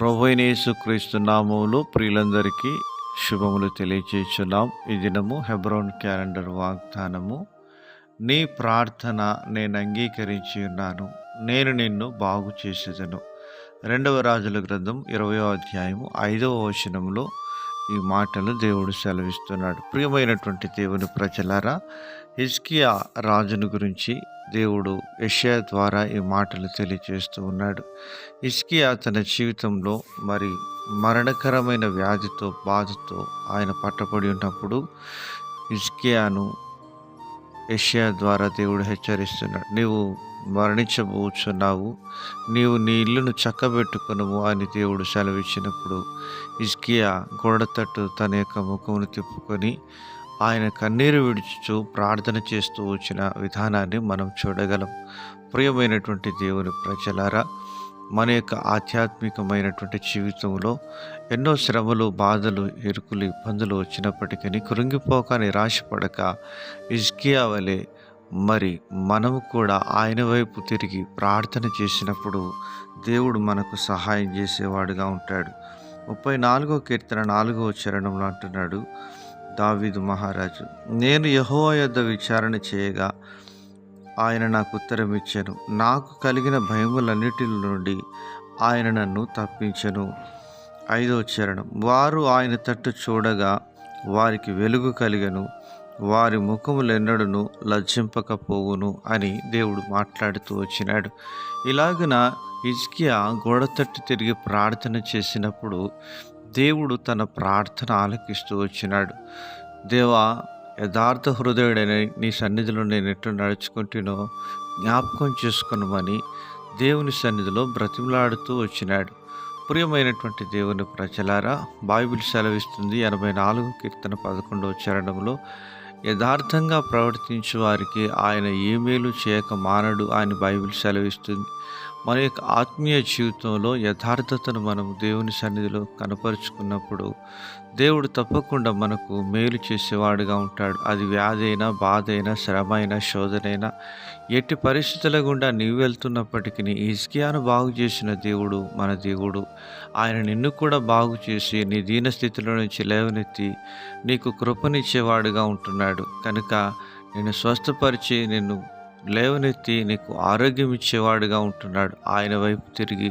ప్రభైనేసు క్రీస్తు నామములు ప్రియులందరికీ శుభములు తెలియచేస్తున్నాం. ఈ దినము హెబ్రోన్ క్యాలెండర్ వాగ్దానము. నీ ప్రార్థన నేను అంగీకరించి ఉన్నాను. నేను నిన్ను బాగు చేసేదను రెండవ రాజుల గ్రంథం ఇరవయో అధ్యాయము ఐదవ వచనంలో ఈ మాటలు దేవుడు సెలవిస్తున్నాడు. ప్రియమైనటువంటి దేవుని ప్రజలారా హిజ్కియా రాజును గురించి దేవుడు యెషయా ద్వారా ఈ మాటలు తెలియజేస్తూ ఉన్నాడు. హిజ్కియా తన జీవితంలో మరి మరణకరమైన వ్యాధితో బాధతో ఆయన పట్టబడి ఉన్నప్పుడు ఇష్కియాను యెషయా ద్వారా దేవుడు హెచ్చరిస్తున్నాడు. నీవు మరణించబోచున్నావు. నీవు నీ ఇల్లును చక్కబెట్టుకునము అని దేవుడు సెలవిచ్చినప్పుడు ఇస్కియా గోడతట్టు తన యొక్క ముఖమును తిప్పుకొని ఆయన కన్నీరు విడుచుచూ ప్రార్థన చేస్తూ వచ్చిన విధానాన్ని మనం చూడగలం. ప్రియమైనటువంటి దేవుని ప్రజలారా మన యొక్క ఆధ్యాత్మికమైనటువంటి జీవితంలో ఎన్నో శ్రమలు బాధలు ఇరుకులు ఇబ్బందులు వచ్చినప్పటికీ కృంగిపోక నిరాశపడక ఇజ్కియా వలె మరి మనము కూడా ఆయన వైపు తిరిగి ప్రార్థన చేసినప్పుడు దేవుడు మనకు సహాయం చేసేవాడుగా ఉంటాడు. ముప్పై నాలుగో కీర్తన నాలుగో చరణంలో అంటున్నాడు దావీదు మహారాజు నేను యహో యొద్ద విచారణ చేయగా ఆయన నాకు ఉత్తరం ఇచ్చాను. నాకు కలిగిన భయములన్నిటి నుండి ఆయన నన్ను తప్పించను. ఐదో చరణం. వారు ఆయన తట్టు చూడగా వారికి వెలుగు కలిగను. వారి ముఖములెన్నడను లజ్జింపకపోవును అని దేవుడు మాట్లాడుతూ వచ్చినాడు. ఇలాగున హిజ్కియా గోడ తట్టు తిరిగి ప్రార్థన చేసినప్పుడు దేవుడు తన ప్రార్థన ఆలకిస్తూ వచ్చినాడు. దేవా యథార్థ హృదయుడైన నీ సన్నిధిలో నేను ఎట్లా నడుచుకుంటునో జ్ఞాపకం చేసుకునమని దేవుని సన్నిధిలో బ్రతిమలాడుతూ వచ్చినాడు. ప్రియమైనటువంటి దేవుని ప్రజలారా బైబిల్ సెలవిస్తుంది ఎనభై నాలుగు కీర్తన పదకొండవ చరణంలో యథార్థంగా ప్రవర్తించు వారికి ఆయన ఏ మేలు చేయక మానడు అని బైబిల్ సెలవిస్తుంది. మన యొక్క ఆత్మీయ జీవితంలో యథార్థతను మనం దేవుని సన్నిధిలో కనపరుచుకున్నప్పుడు దేవుడు తప్పకుండా మనకు మేలు చేసేవాడుగా ఉంటాడు. అది వ్యాధి అయినా బాధ అయినా శ్రమ అయినా శోధనైనా ఎట్టి పరిస్థితుల గుండా నీవు వెళ్తున్నప్పటికీ ఇస్కియాను బాగు చేసిన దేవుడు మన దేవుడు. ఆయన నిన్ను కూడా బాగు చేసి నీ దీన స్థితిలో నుంచి లేవనెత్తి నీకు కృపనిచ్చేవాడుగా ఉంటున్నాడు. కనుక నేను స్వస్థపరిచి నిన్ను లేవనెత్తి నీకు ఆరోగ్యం ఇచ్చేవాడుగా ఉంటున్నాడు. ఆయన వైపు తిరిగి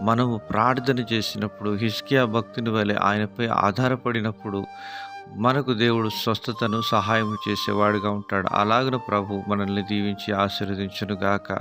మనము ప్రార్థన చేసినప్పుడు హిస్కియా భక్తుని వలె ఆయనపై ఆధారపడినప్పుడు మనకు దేవుడు స్వస్థతను సహాయం చేసేవాడుగా ఉంటాడు. అలాగన ప్రభు మనల్ని దీవించి ఆశీర్వదించునుగాక.